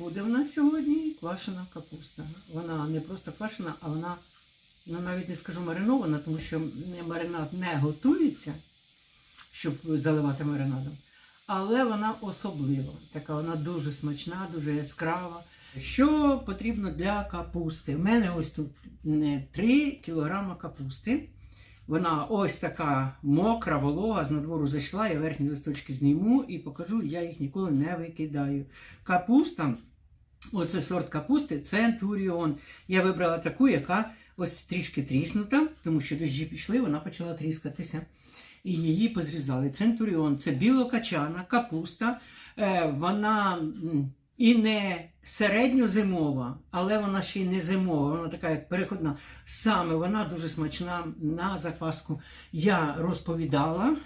буде в нас сьогодні квашена капуста. Вона не просто квашена, а вона, ну навіть не скажу маринована, тому що маринад не готується, щоб заливати маринадом. Але вона особлива. Така вона дуже смачна, дуже яскрава. Що потрібно для капусти? У мене ось тут е, 3 кг капусти. Вона ось така мокра, волога, з надвору зайшла, я верхні листочки зніму і покажу, я їх ніколи не викидаю. Капуста, оце сорт капусти, центуріон. Я вибрала таку, яка ось трішки тріснута, тому що дощі пішли, вона почала тріскатися. І її позрізали. Центуріон це білокачана, капуста. Е, вона і не середньозимова, але вона ще й не зимова, вона така як переходна. Саме вона дуже смачна на запаску. Я розповідала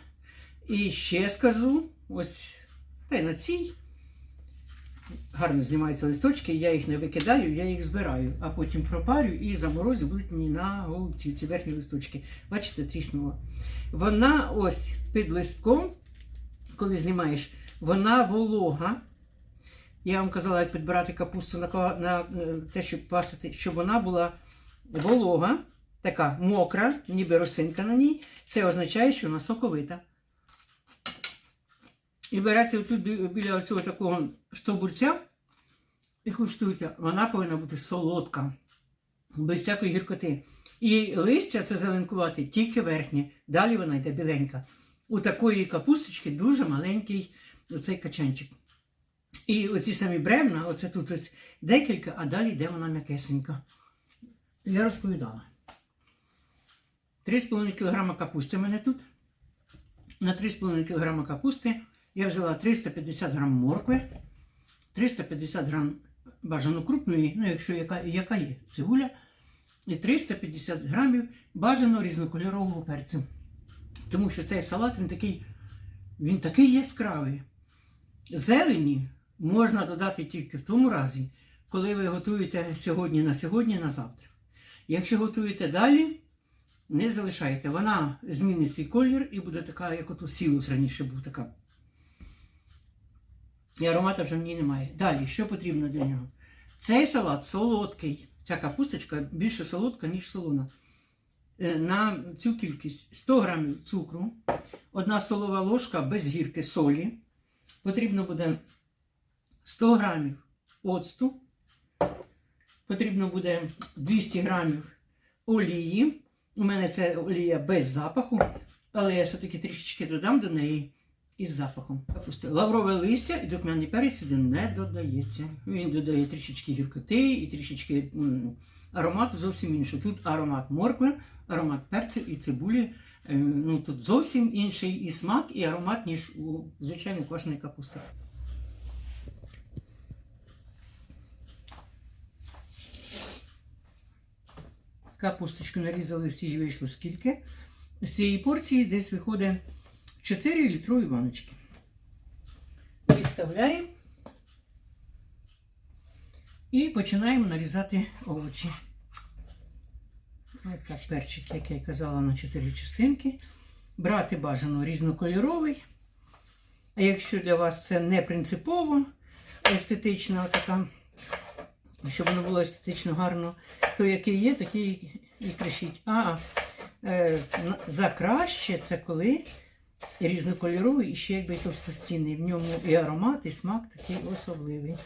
і ще скажу: ось та й на цій. Гарно знімаються листочки, я їх не викидаю, я їх збираю, а потім пропарю і заморозю будуть мені на голубці ці верхні листочки. Бачите, тріснула. Вона ось під листком, коли знімаєш, вона волога. Я вам казала, як підбирати капусту на, на е, те, щоб квасити, щоб вона була волога, така мокра, ніби росинка на ній. Це означає, що вона соковита. І берете отут бі- біля цього такого стовбурця і куштуйте. Вона повинна бути солодка, без всякої гіркоти. І листя це зеленкувати тільки верхнє, далі вона йде біленька. У такої капусточки дуже маленький оцей качанчик. І оці самі бревна, оце тут ось декілька, а далі йде вона м'якесенька. Я розповідала. 3,5 кг капусти в мене тут. На 3,5 кг капусти я взяла 350 г моркви, 350 г бажано крупної, ну якщо яка, яка є цибуля, і 350 грамів бажано різнокольорового перцю. Тому що цей салат він такий, він такий яскравий. Зелені можна додати тільки в тому разі, коли ви готуєте сьогодні на сьогодні на завтра. Якщо готуєте далі, не залишайте. Вона змінить свій колір і буде така, як ото сілус раніше був така. І аромата вже в ній немає. Далі, що потрібно для нього? Цей салат солодкий. Ця капусточка більше солодка, ніж солона. Е, На цю кількість 100 грамів цукру, 1 столова ложка без гірки солі. Потрібно буде 100 грамів оцту. Потрібно буде 200 грамів олії. У мене це олія без запаху, але я все-таки трішечки додам до неї із запахом. Капусти. Лаврове листя і духмяний перець сюди не додається. Він додає трішечки гіркоти і трішечки м, аромату зовсім іншого. Тут аромат моркви, аромат перцю і цибулі. Е, Ну, тут зовсім інший і смак, і аромат, ніж у звичайної квашеної капусти. Капусточку нарізали, всі вийшло скільки. З цієї порції десь виходить 4 літрові баночки. Відставляємо і починаємо нарізати овочі. Ось так, перчик, як я казала, на 4 частинки. Брати бажано різнокольоровий. А якщо для вас це не принципово естетична така, щоб воно було естетично гарно, то який є, такий і кришіть. А е, за краще це коли різнокольоровий і ще якби товстостінний. В ньому і аромат, і смак такий особливий.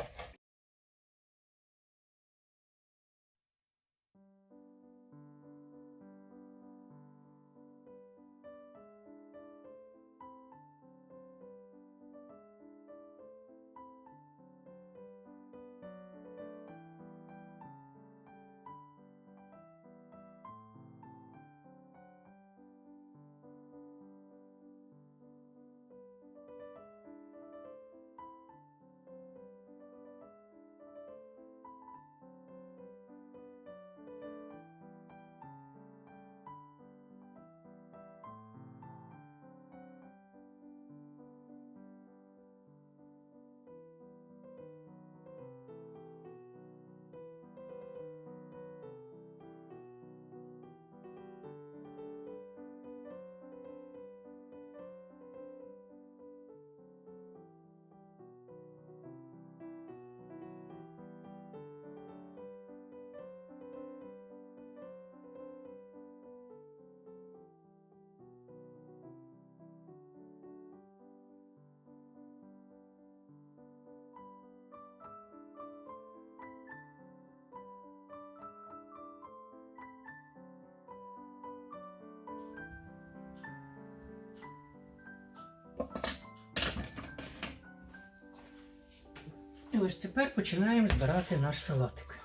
І ось тепер починаємо збирати наш салатик.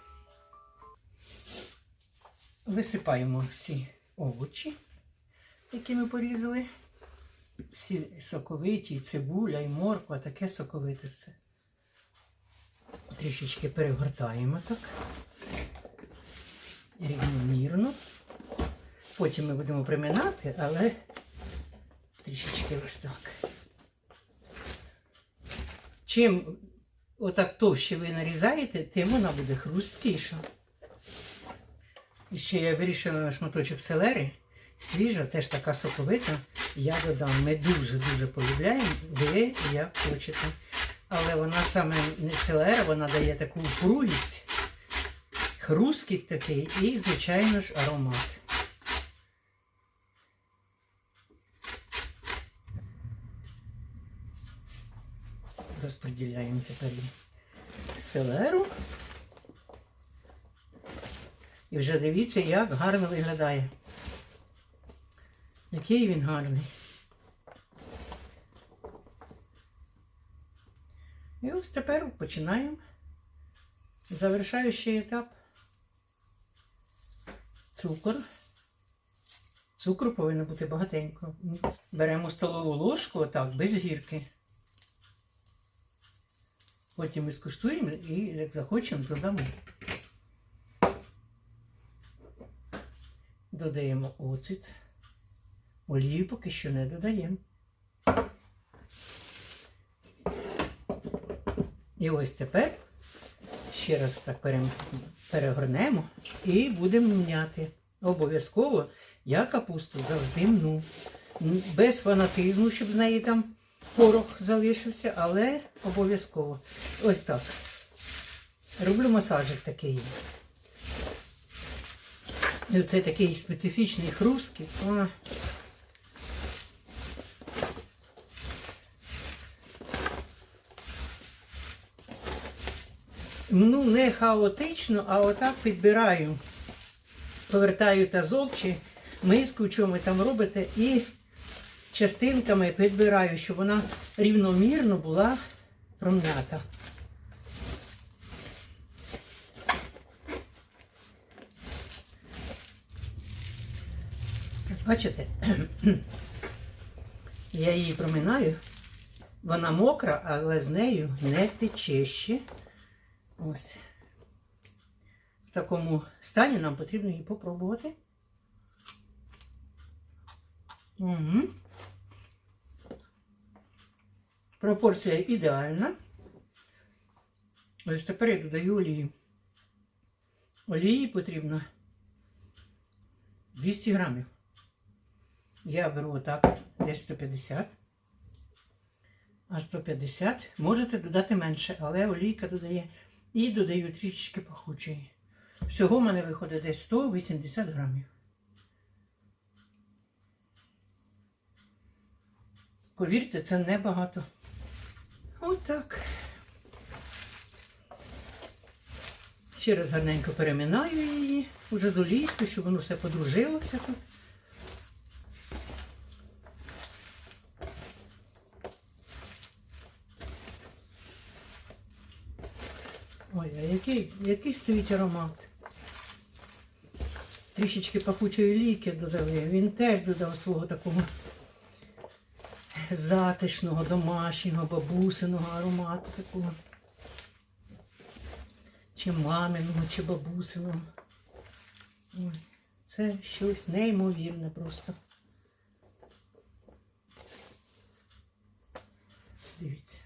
Висипаємо всі овочі, які ми порізали. Всі соковиті, і цибуля, і морква, таке соковите все. Трішечки перегортаємо так рівномірно. Потім ми будемо приминати, але трішечки ось так. Чим отак товще ви нарізаєте, тим вона буде хрусткіша. І ще я вирішила шматочок селери. Свіжа, теж така соковита. Я додам. Ми дуже-дуже полюбляємо, ви як хочете. Але вона саме не селера, вона дає таку упругість, хрусткіт такий і, звичайно ж, аромат. Розподіляємо тепер селеру. І вже дивіться, як гарно виглядає. Який він гарний. І ось тепер починаємо завершаючий етап. Цукор. Цукру повинно бути багатенько. Беремо столову ложку, отак, без гірки. Потім ми скуштуємо і, як захочемо, додамо. Додаємо оцет. Олію поки що не додаємо. І ось тепер ще раз так перегорнемо і будемо мняти. Обов'язково я капусту завжди мну. Без фанатизму, щоб з неї там порох залишився, але обов'язково. Ось так. Роблю масажик такий. І це такий специфічний хрусткий. Ну, не хаотично, а отак підбираю. Повертаю тазок чи миску, що ви там робите, і частинками підбираю, щоб вона рівномірно була пром'ята. Бачите? Я її проминаю. Вона мокра, але з нею не тече ще. Ось. В такому стані нам потрібно її попробувати. Угу. Пропорція ідеальна. Ось тепер я додаю олію. Олії потрібно 200 грамів. Я беру отак десь 150. А 150 можете додати менше, але олійка додає. І додаю трішечки пахучої. Всього в мене виходить десь 180 грамів. Повірте, це небагато. Отак. Ще раз гарненько переминаю її, уже до літку, щоб воно все подружилося тут. Ой, а який, який стоїть аромат? Трішечки пахучої ліки додали. Він теж додав свого такого затишного, домашнього, бабусиного аромату такого. Чи маминого, чи бабусиного. Ой, це щось неймовірне просто. Дивіться.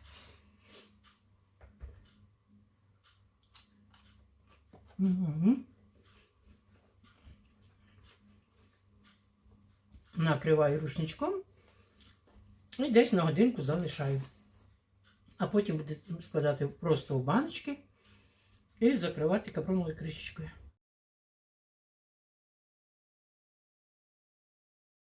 Угу. Накриваю рушничком і десь на годинку залишаю. А потім буду складати просто в баночки і закривати капроновою кришечкою.